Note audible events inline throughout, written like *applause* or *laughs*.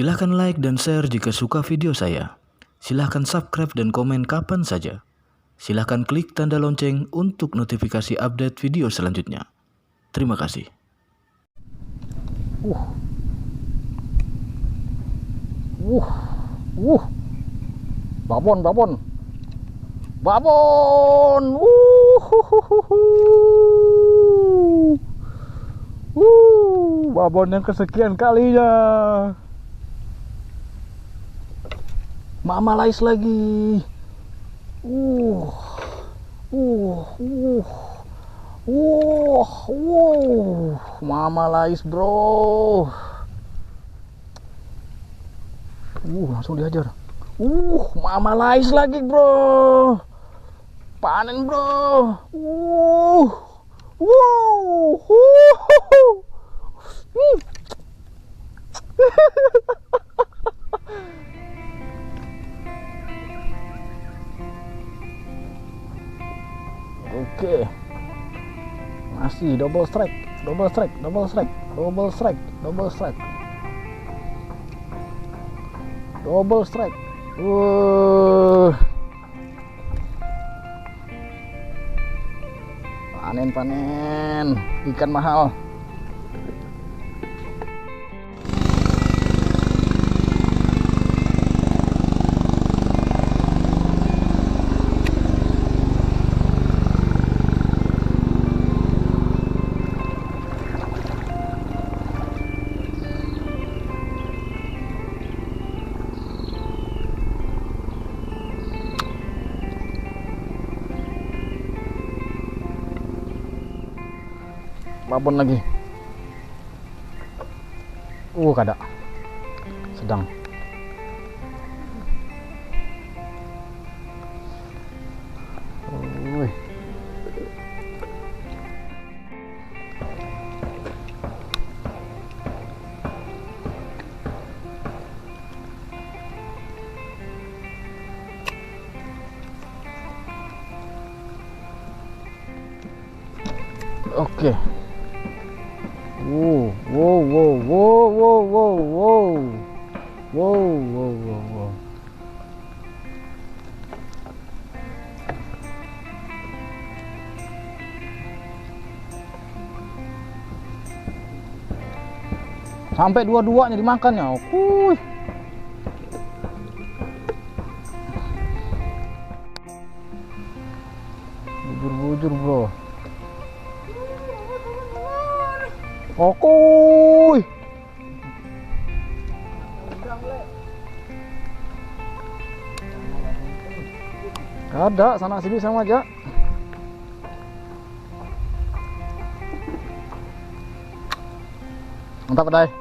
Silahkan like dan share jika suka video saya. Silahkan subscribe dan komen kapan saja. Silahkan klik tanda lonceng untuk notifikasi update video selanjutnya. Terima kasih. Uh. Uh. Uh. Babon, babon. Babon. Uh. Uh, babon yang kesekian kalinya. Mama lais lagi. Uh. Uh. Uh. Wow, wow, Mama Lais bro. Uh, langsung dihajar. Uh, Mama Lais lagi bro. Panen bro. Uh, wow, uh, hmm. *laughs* Oke. Masih double strike, double strike, double strike, double strike, double strike. Double strike. Uh. Panen panen ikan mahal. Babon lagi uh kada sedang Uy. Oke. Wow, wow, wow, wow, wow, wow, wow, wow, wow, wow, wow. Sampai dua-duanya dimakan ya. Kuy. Bujur-bujur, Bro. Okoy. Ada sana sini sama aja. Mantap dai.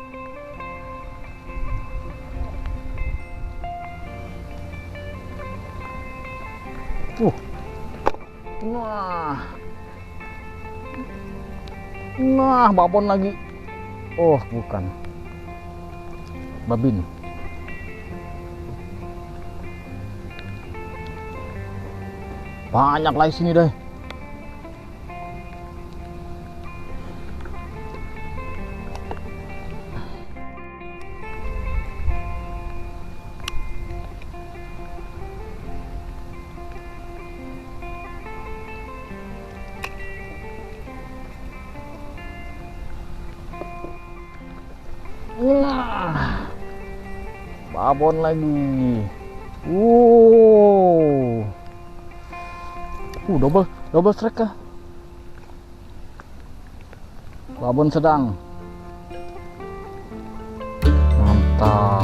Nah, babon lagi. Oh, bukan. Babin. Banyak lagi sini deh. Babon lagi. Wow. Uh, double double strike kah? Babon sedang. Mantap.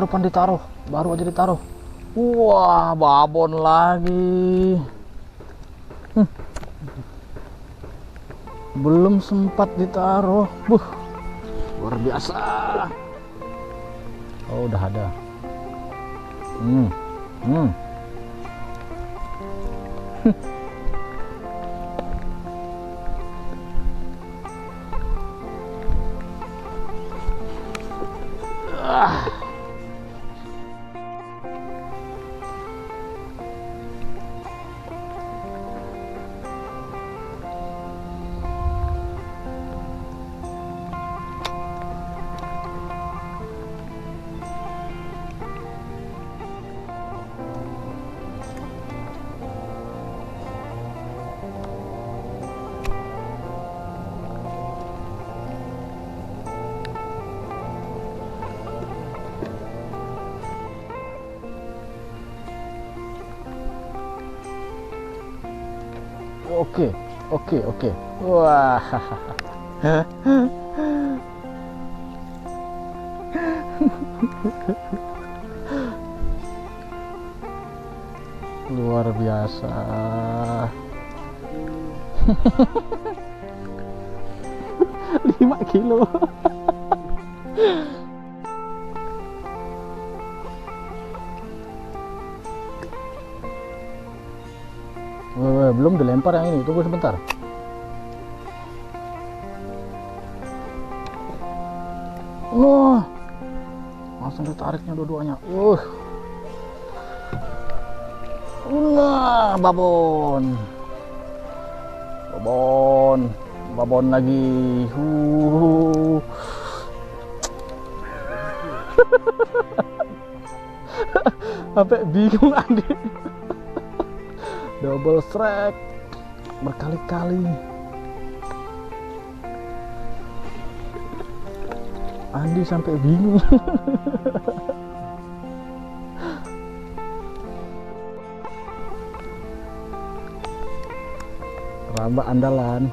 Baru pan ditaruh, baru aja ditaruh. Wah, babon lagi. Hmm. Belum sempat ditaruh. Buh. Luar biasa. Oh, udah ada. Hmm. Hmm. *laughs* Oke, oke, oke. Wah. Luar biasa. *laughs* Lima kilo. Belum dilempar yang ini, tunggu sebentar. Wah, langsung ditariknya dua-duanya. Uh, Ulah, babon, babon, babon lagi. Uh. *laughs* Sampai bingung Andi double strike. Berkali-kali. Andi sampai bingung. *laughs* Ramba andalan.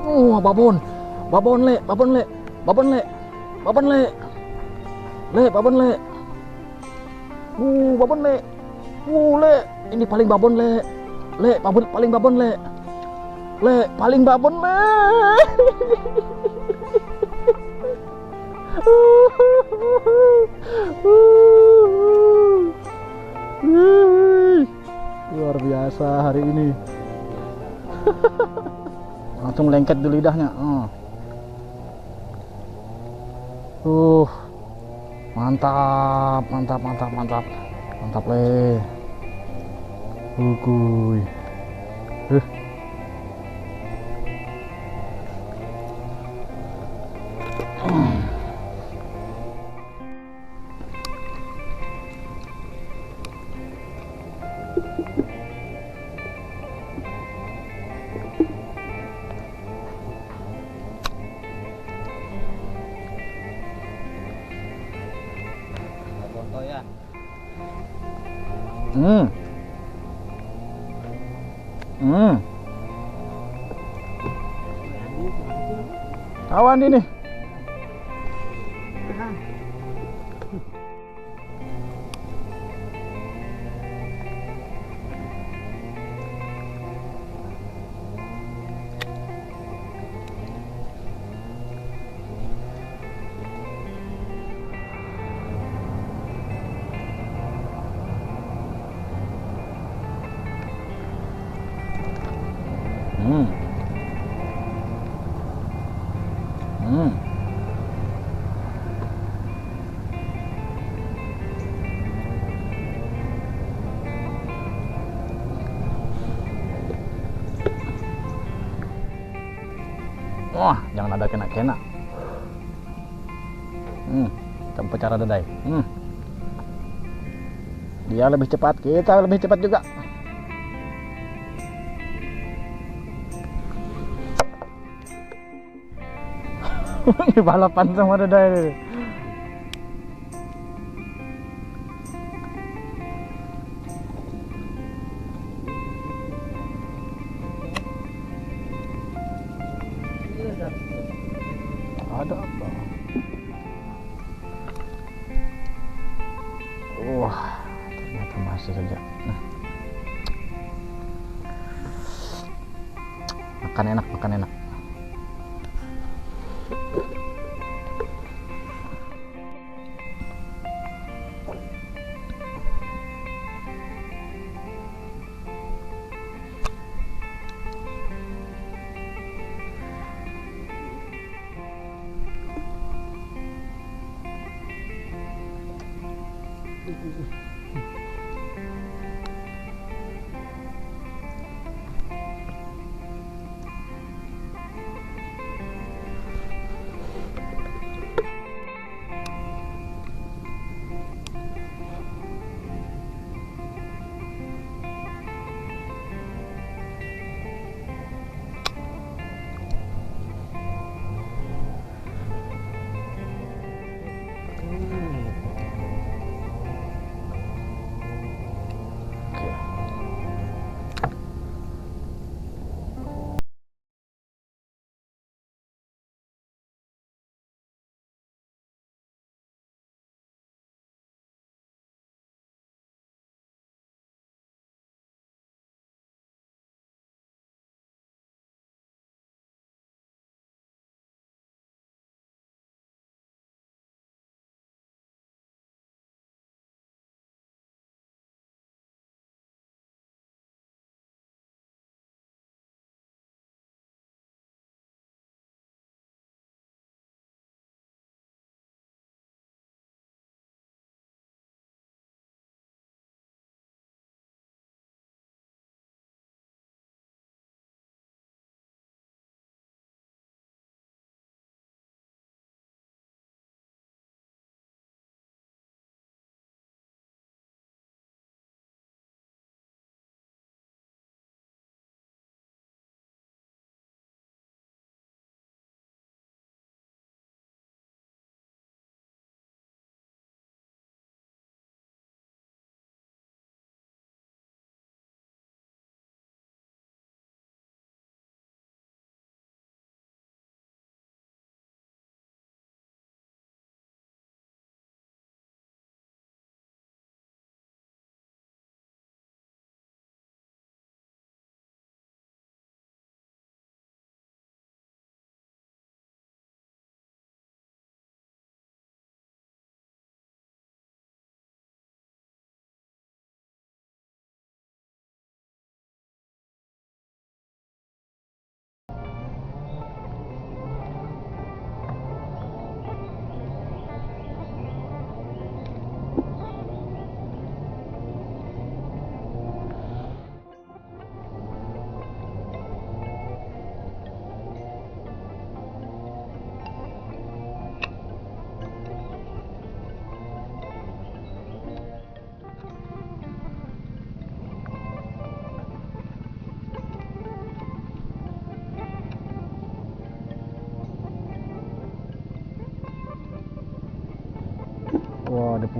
Wah, babon. Babon le, babon le, babon le, babon le. Le, babon le. Uh, babon le. Uh, le. Ini paling babon le. Le, babon paling babon le. Le, paling babon le. *laughs* Luar biasa hari ini. *laughs* Langsung lengket di lidahnya. Oh. Uh, mantap, mantap, mantap, mantap, mantap le. Uguy. Uh. Foto ya. Hmm. Hmm. Ini. Hmm. Hmm. Wah, jangan ada kena-kena. Hmm, tempat cara dedai. Hmm. Dia lebih cepat, kita lebih cepat juga. *laughs* Balapan sama dedai ini.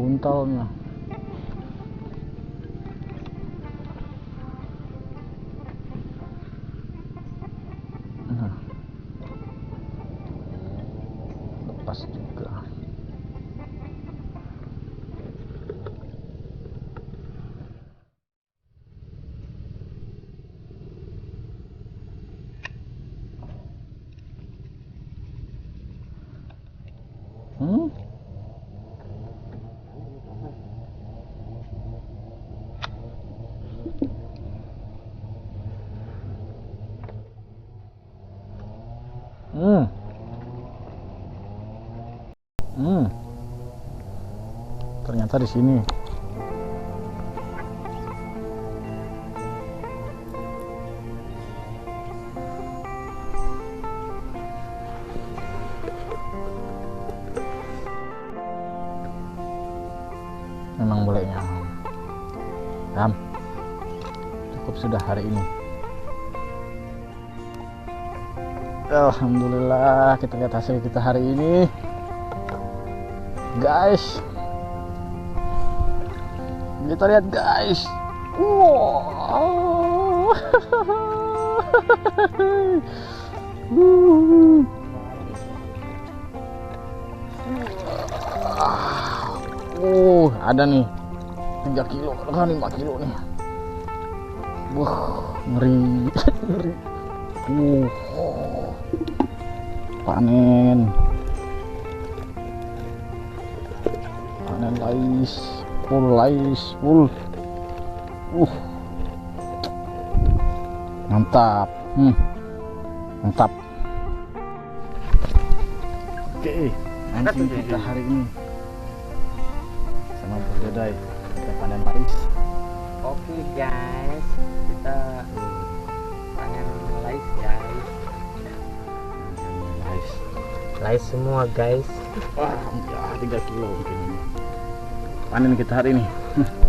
Wah, Hmm. Hmm. Ternyata di sini. Alhamdulillah kita lihat hasil kita hari ini. Guys. Kita lihat guys. Wow. Uh, ada nih. 3 kilo kan 5 kilo nih. Wah, ngeri. *laughs* Ngeri. Uh panen. Panen lais full. Lais full uh. Mantap. Hmm. mantap. Oke mancing kita hari ini. Sama Bos Dedai kita panen lais. Oke guys, kita panen lais guys. Lais semua guys. wah ya 3 kilo mungkin panen kita hari ini *laughs*